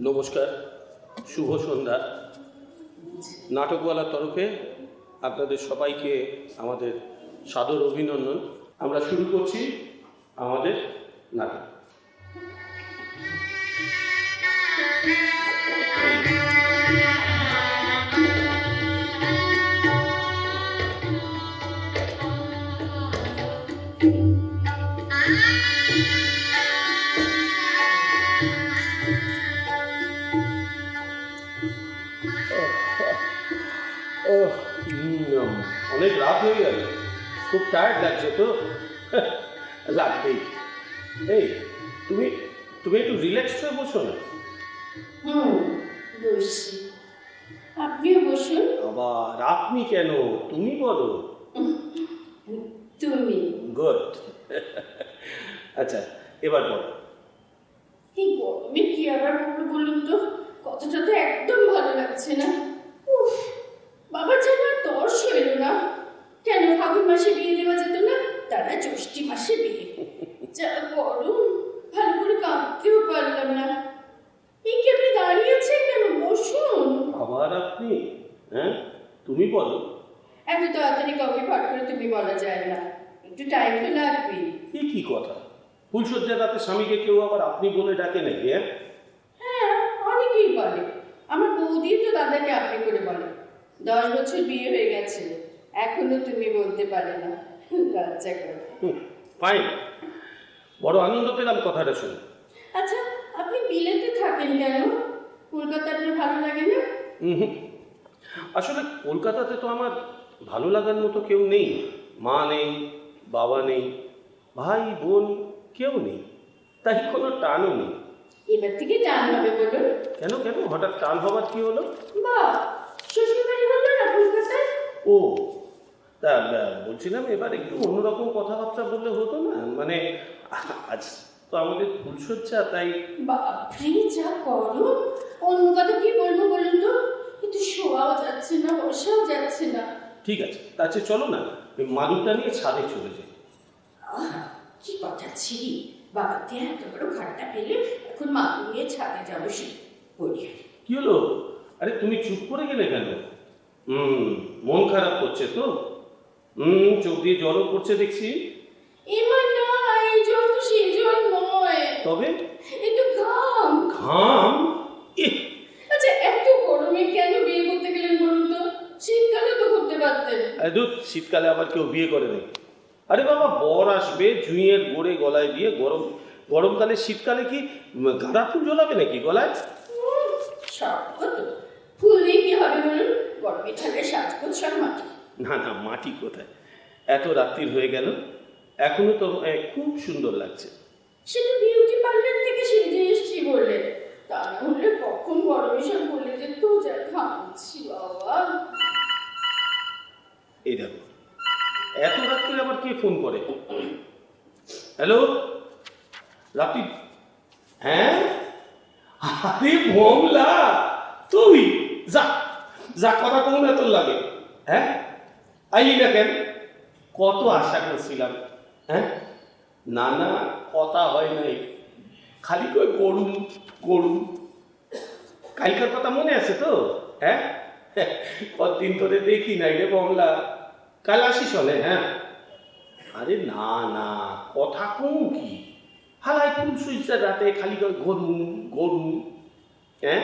নমস্কার, শুভ সন্ধ্যা। নাটকওয়ালার তরফে আপনাদের সবাইকে আমাদের সাদর অভিনন্দন। আমরা শুরু করছি আমাদের নাটক। টায়ার্ড লাগছে তো লাগবেই এই তুমি তুমি একটু রিল্যাক্স হয়ে বসো না। আপনিও বসুন। আবার আপনি কেন? তুমি বলো। তুমি। গুড আচ্ছা এবার বলো। এই গরমে কি আবার বলুন তো? কথাটা তো একদম ভালো লাগছে না। উফ বাবা যেন আর দর্শ এলো না কেন ফাগুন মাসে বিয়ে দেওয়া যেত না তারা জ্যৈষ্ঠী মাসে বিয়ে যা গরম ভালো করে কাঁদতেও পারলাম না এই কি আপনি দাঁড়িয়েছেন কেন বসুন আবার আপনি হ্যাঁ তুমি বলো। এত তাড়াতাড়ি কাউকে পাঠ করে তুমি বলা যায় না। একটু টাইম তো লাগবেই। এ কি কথা? ফুলসজ্জা রাতে স্বামীকে কেউ আবার আপনি বলে ডাকে নাকি হ্যাঁ? হ্যাঁ অনেকেই বলে। আমার বৌদি তো দাদাকে আপনি করে বলে। দশ বছর বিয়ে হয়ে গেছে এখনও তুমি বলতে পারে না। লজ্জা করে। ফাইন বড় আনন্দ পেলাম কথাটা শুনে। আচ্ছা আপনি বিলেতে থাকেন কেন? কলকাতা আপনার ভালো লাগে না? আসলে কলকাতাতে তো আমার ভালো লাগার মতো কেউ নেই। মা নেই বাবা নেই ভাই বোন কেউ নেই। তাই কোনো টানও নেই। এবার থেকে টান হবে বলুন। কেন কেন? হঠাৎ টান হবার কি হলো? বা শ্বশুর বাড়ি হলো না কলকাতায়? ও তা বলছিলাম এবার একটু অন্যরকম কথাবার্তা বললে হতো না? মানে আজ তো আমাদের ফুলসজ্জা তাই বাপরে যা করো অন্য কথা কি বলব বলুন তো? কিন্তু শোয়াও যাচ্ছে না বসাও যাচ্ছে না। ঠিক আছে তাছে চলো না ওই মাদুরটা নিয়ে ছাদে চলে যাই। কি কথা ছিরি। বাবাতে এত বড় খাটটা পেলে এখন মা নিয়ে ছাদে যাব সে। বলি কি হলো? আরে তুমি চুপ করে গেলে কেন? হুম মন খারাপ করছে তো? হুম চোখ দিয়ে জলও পড়ছে দেখছি। এবার না এই জল তো সেই জল নয়। তবে? একটু ঘাম। ঘাম? এ এত কেন বিয়ে করতে গেলেন বলুন তো? শীতকালে তো করতে পারতেন। আরে শীতকালে আবার কেউ বিয়ে করে নাকি আরে বাবা বর আসবে জুঁইয়ের গোড়ে গলায় দিয়ে গরম গরমকালে শীতকালে কি গাঁদা ফুল জ্বলাবে নাকি গলায়? ফুল দিয়ে কি হবে বলুন? গরমে ঠান্ডায় সাজগোজ মাটি। না না মাটি কোথায়? এত রাত্রির হয়ে গেল এখনও তো খুব সুন্দর লাগছে। সে তো বিউটি পার্লার থেকে সেজে এসছি বললেন তা না হলে কখন গরমে সব বলে যেত যা ঘামছি বাবা এই দেখো। এত রাত্রে আবার কে ফোন করে? হ্যালো রাত্রি হ্যাঁ? আরে ভোমলা, তুই যা যা কথা কম তোর লাগে। হ্যাঁ? আইলি না কেন? কত আশা করছিলাম হ্যাঁ? না না, কথা হয় নাই। খালি কই গরুম গরুম কালকার কথা মনে আছে তো? হ্যাঁ? কতদিন ধরে দেখি নাই রে বমলা কাল আসিস হলে হ্যাঁ। আরে না না, কথা কম কি? হালাই কোন সুইচটা রাতে খালি কই গরুম গরুম হ্যাঁ?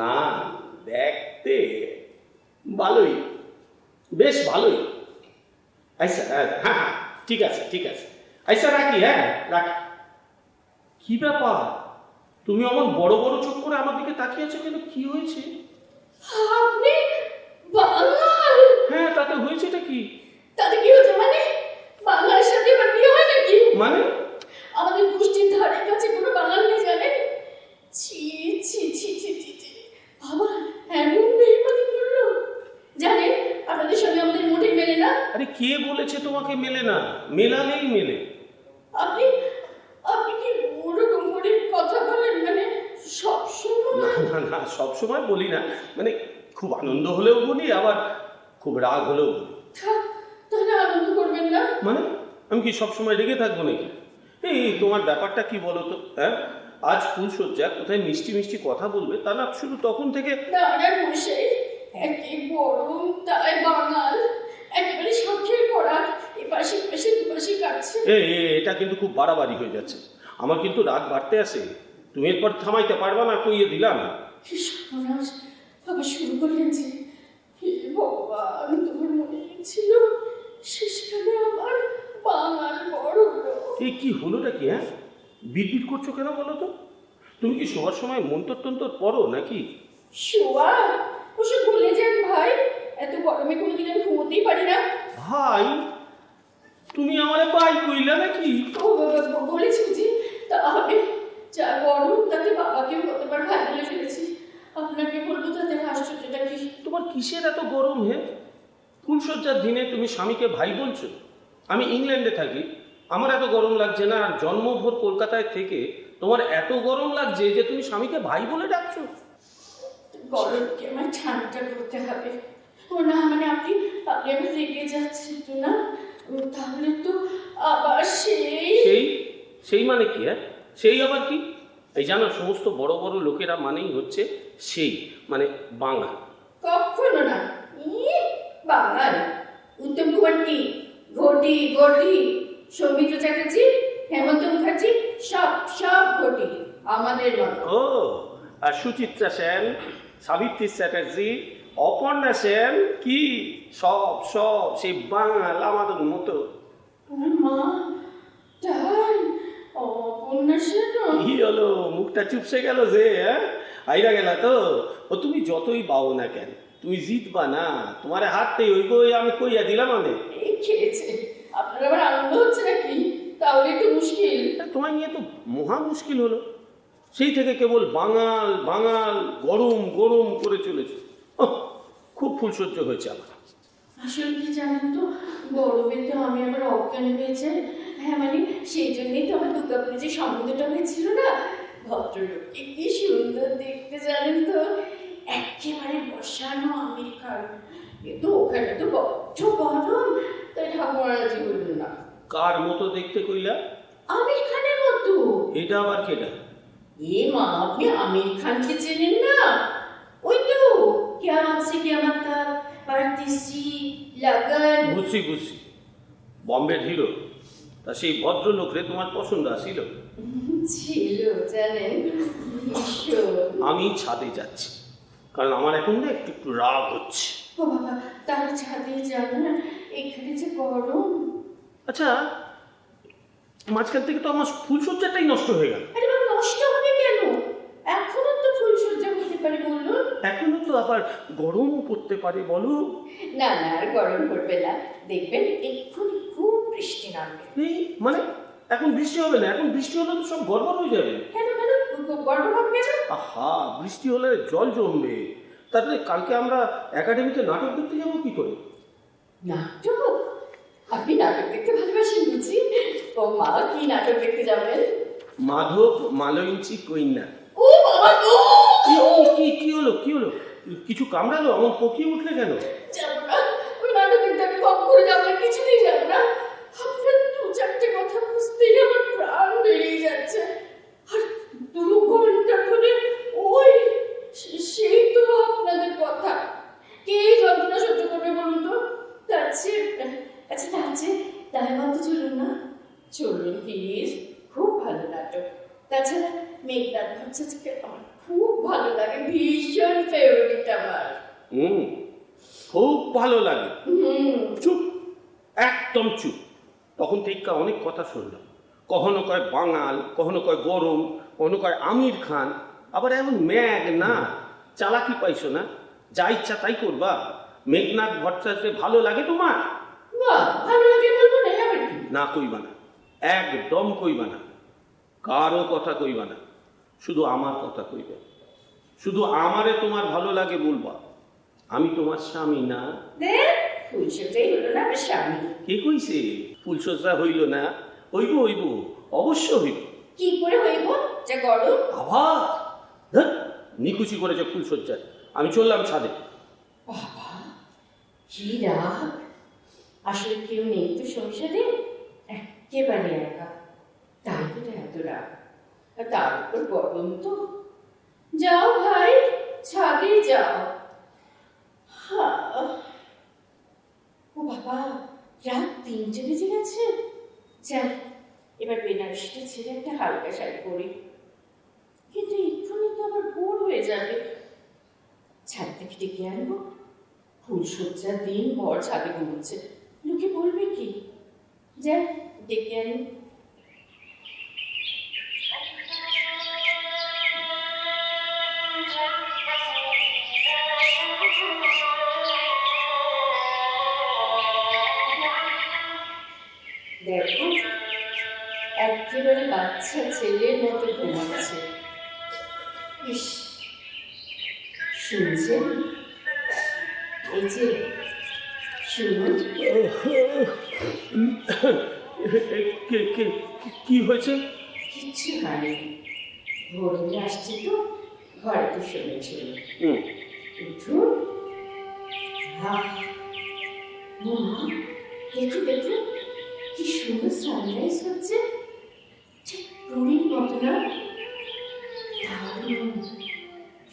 না, দেখতে ভালোই, বেশ ভালোই। আচ্ছা হ্যাঁ হ্যাঁ ঠিক আছে ঠিক আছে। আচ্ছা রাখি হ্যাঁ রাখি। কি ব্যাপার? তুমি আমার বড় বড় চোখ করে আমার দিকে তাকিয়ে আছো কেন? কি হয়েছে? আপনি বাঙাল হ্যাঁ তাতে হয়েছেটা কি? তাতে কি হচ্ছে মানে? বাংলার সাথে এবার বিয়ে হয় নাকি? মানে? আমাদের গোষ্ঠীর ধারে কাছে কোনো বাঙাল নেই জানেন? ছি ছি ছি ছি ছি ছি। বাবা এমন বেইমানি করল। জানেন আপনাদের সঙ্গে আমাদের মোটেই মেলে না। আরে কে বলেছে তোমাকে মেলে না? মেলালেই মেলে। আপনি আপনি কি ওরকম করে কথা বলেন? মানে সবসময় না না না সবসময় বলি না। মানে খুব আনন্দ হলেও বলি আবার খুব রাগ হলেও তাহলে আনন্দ করবেন না? মানে? আমি কি সবসময় রেগে থাকব নাকি? এই তোমার ব্যাপারটা কি বলো তো হ্যাঁ? আজ ফুলসজ্জা কোথায় মিষ্টি মিষ্টি কথা বলবে তা না শুধু তখন থেকে এটা কিন্তু খুব বাড়াবাড়ি হয়ে যাচ্ছে। আমার কিন্তু রাগ বাড়তে আসে তুমি এরপর থামাইতে পারবা না কইয়ে দিলাম। শুরু করলেন যে হে ভগবান তোমার মনে ছিল শেষকালে আমার বাঙাল বড় এই কি হলোটা কি হ্যাঁ? বিড়বিড় করছ কেন বলো তো? তুমি কি শোয়ার সময় মন্তর টন্তর পড়ো নাকি? শোয়া ওসব ভুলে যান ভাই এত গরমে কোনোদিন আমি ঘুমোতেই পারি না। ভাই তুমি আমার ভাই কইলা নাকি? ও বলেছি বুঝি তাহলে যা গরম তাতে বাবাকেও কতবার ভাই বলে ফেলেছি। আপনাকে বলব তাতে আশ্চর্যটা কি? তোমার কিসের এত গরম হে? ফুলসজ্জার দিনে তুমি স্বামীকে ভাই বলছো? আমি ইংল্যান্ডে থাকি। আমার এত গরম লাগছে না আর জন্মভর কলকাতায় থেকে তোমার এত গরম লাগছে যে তুমি স্বামীকে ভাই বলে ডাকছো। গরমকে আমার ঠান্ডা করতে হবে। ও না মানে আপনি আপনি আমি রেগে যাচ্ছেন তো না? তাহলে তো আবার সেই সেই? সেই মানে কি হ্যাঁ? সেই আবার কি? এই জানো সমস্ত বড় বড় লোকেরা মানেই হচ্ছে সেই মানে বাঙাল। কখনো না। বাঙাল উত্তম কুমার কি ঘটি ঘটি। সৌমিত্র চ্যাটার্জি হেমন্ত মুখার্জি সব সব ঘটি আমাদের ও আর সুচিত্রা সেন সাবিত্রী চ্যাটার্জি অপর্ণা সেন কি সব সব সেই বাঙাল আমাদের মতো। মা তাই অপন্যাসের কি হলো মুখটা চুপসে গেল যে হ্যাঁ? আইরা গেলা তো। ও তুমি যতই বাও না কেন তুমি জিতবা না তোমার হাতটাই ওই বই আমি কইয়া দিলাম আমি আপনার আবার আনন্দ হচ্ছে নাকি? তাহলে একটু মুশকিল। তোমার নিয়ে তো মহা মুশকিল হলো। সেই থেকে কেবল বাঙাল বাঙাল গরম গরম করে চলেছে। খুব ফুলসজ্জ হয়েছে আমার। আসলে কি জানেন তো গরমে তো আমি আবার অজ্ঞান হয়ে যাই। হ্যাঁ মানে সেই জন্যই তো আমার দুর্গাপুরে যে সম্বন্ধটা হয়েছিল না ভদ্রলোককে কি সুন্দর দেখতে জানেন তো। একেবারে বসানো আমেরিকার। কিন্তু ওখানে তো বড্ড গরম। তাই ঠাকুমারাজি বলল না। কার মতো দেখতে কইলা? আমির খানের মতো। এটা আবার কেটা এ মা আপনি আমির খানকে চেনেন না? ওই তো কেমন সে কেমন তক পারতিসি লগন। বুঝছি বুঝছি। বম্বের হিরো তা সেই ভদ্রলোক রে তোমার পছন্দ আসিল? ছিল জানেন। আমি ছাদে যাচ্ছি। কারণ আমার এখন না একটু একটু রাগ হচ্ছে। ও বাবা তার ছাদে যান না এখানে যে গরম। আচ্ছা মাঝখান থেকে তো আমার ফুলসজ্জাটাই নষ্ট হয়ে গেল। আরে বাবা নষ্ট হবে কেন? এখনও তো ফুলসজ্জা হতে পারে বলুন। এখনও তো আবার গরমও পড়তে পারে বলো। না না আর গরম পড়বে না। দেখবেন এক্ষুনি খুব বৃষ্টি নামবে। এই মানে এখন বৃষ্টি হবে না এখন বৃষ্টি হলে তো সব গড়বড় হয়ে যাবে। কেন গরম কেন? আহা বৃষ্টি হলে জল জমবে। তাহলে কালকে আমরা একাডেমিতে নাটক দেখতে যাব কি করে? নাটক? আপনি নাটক দেখতে ভালোবাসেন বুঝি? ও মা কি নাটক দেখতে যাবেন? মাধব মালইঞ্চি কইন্যা। ও বাবা গো কি কি হলো কি হলো? কিছু কামড়ালো? আমার পকিয়ে উঠলে কেন? যাব না। ওই নাটক দেখতে আমি কম করে যাব না কিছুতেই যাব না আপনার দু চারটে কথা বুঝতেই আমার প্রাণ বেরিয়ে যাচ্ছে আর দু ঘণ্টা ধরে ওই সে- সেই তো আপনাদের কথা কে এই যন্ত্রণা সহ্য করবে বলুন তো তার চেয়ে আচ্ছা তার চেয়ে মতো চলুন না? চলুন প্লিজ খুব ভালো নাটক। তাছাড়া মেঘনাথ ভট্টাচার্যকে আমার খুব ভালো লাগে ভীষণ ফেভারিট আমার। হুম খুব ভালো লাগে। চুপ একদম চুপ। তখন থেকে অনেক কথা শুনলাম। কখনো কয় বাঙাল কখনো কয় গরম কখনো কয় আমির খান আবার এমন ম্যাগ না চালাকি পাইছো না? যা ইচ্ছা তাই করবা। মেঘনাথ ভট্টাচার্য ভালো লাগে তোমার? না কইবা না একদম কইবা না কারও কথা কইবা না শুধু আমার কথা কইবে। শুধু আমারে তোমার ভালো লাগে বলবা আমি তোমার স্বামী না। কে কইছে? ফুলসজ্জা হইল না হইব হইব অবশ্য হইব। কি করে হইব? যা গরম আবার নিখুচি করেছে ফুলসজ্জায় আমি চললাম ছাদে। বাবা কি রাগ। আসলে কেউ নেই তো সংসারে একেবারে একা। তাই তো এত রাগ। আর তার উপর গরম তো, যাও ভাই, ছাদে যাও। ও বাবা, রাত তিনটে বেজে গেছে। যাই, এবার বেনারসিটা ছেড়ে একটা হালকা শাড়ি পরি। কিন্তু এক্ষুনি তো আবার ভোর হয়ে যাবে। ছাদ থেকে ডেকে আনব। ফুলসজ্জার দিন ভর ছাদে ঘুমোচ্ছে। লোকে বলবে কি? যাই ডেকে আনি দেখো, একেবারে বাচ্চা ছেলের মতো ঘুমাচ্ছে। ইস, শুনছেন? এই যে কে হয়েছে? কিচ্ছু হয়নি। ভোরে আসছে তো ঘরে তো শুনেছিল উঠুন হা মা দেখো দেখো কি সুন্দর সানরাইজ হচ্ছে। ঠিক পুরীর মতো না?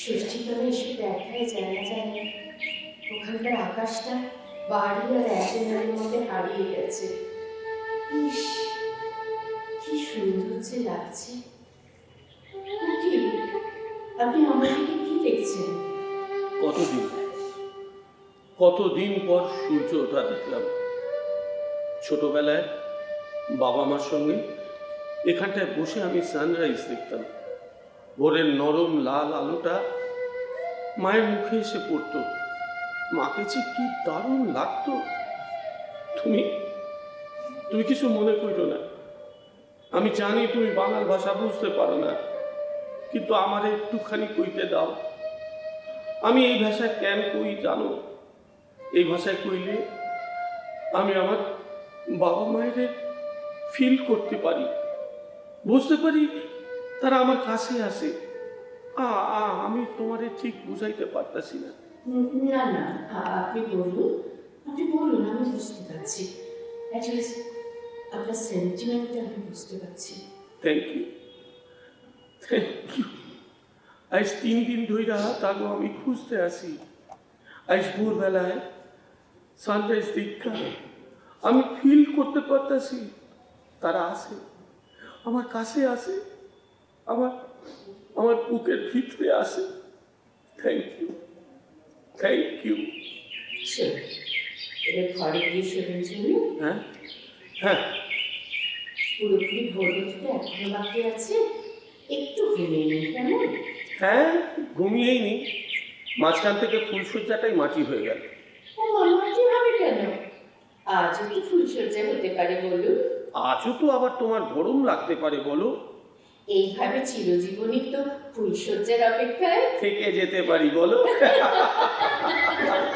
ষষ্ঠীতলা এসে দেখাই যায় যায় ওখানকার আকাশটা বাড়ি আর অ্যাটেনারের মধ্যে হারিয়ে গেছে। ইস, কি সুন্দর যে লাগছে আপনি আমার দিকে কি দেখছেন? কতদিন? কতদিন পর সূর্য ওঠা দেখলাম। ছোটবেলায় বাবা মার সঙ্গে এখানটায় বসে আমি সানরাইজ দেখতাম। ভোরের নরম লাল আলোটা মায়ের মুখে এসে পড়তো। মাকে যে কি দারুণ লাগতো। তুমি তুমি কিছু মনে করিল না। আমি জানি তুমি বাংলা ভাষা বুঝতে পারো না, কিন্তু আমার একটুখানি কইতে দাও। আমি এই ভাষায় কেন কই জানো? এই ভাষায় কইলে আমি আমার বাবা মায়ের ফিল করতে পারি। বুঝতে পারি তারা আমার কাছে আসে। আ, আমি তোমারে ঠিক বুঝাইতে পারতাছি না। না না আপনি বলুন। আপনি বলুন, আমি বুঝতে পারছি। অ্যাটলিস্ট আপনার সেন্টিমেন্টটা আমি বুঝতে পারছি। থ্যাংক ইউ থ্যাংক ইউ আজ তিন দিন ধইরা তাগো আমি খুঁজতে আসি। আজ ভোরবেলায় সানরাইজ দীক্ষা আমি ফিল করতে পারতাছি। তারা আসে। আমার কাছে আসে। আমার আমার বুকের ভিতরে আসে। থ্যাংক ইউ থ্যাংক ইউ এবার ঘরে গিয়ে শুনুন শুনুন হ্যাঁ? হ্যাঁ। পুরোপুরি ভোর হতে তো এখনও বাকি আছে। একটু ঘুমিয়ে নিন কেমন? হ্যাঁ ঘুমিয়েই নি। মাঝখান থেকে ফুলসজ্জাটাই মাটি হয়ে গেল। ও মামা কি হবে কেন? আজও তো ফুলসজ্জা হতে পারে বলুন। আজও তো আবার তোমার গরম লাগতে পারে বলো। এইভাবে চিরজীবনই তো ফুলসজ্জার অপেক্ষায় থেকে যেতে পারি বলো।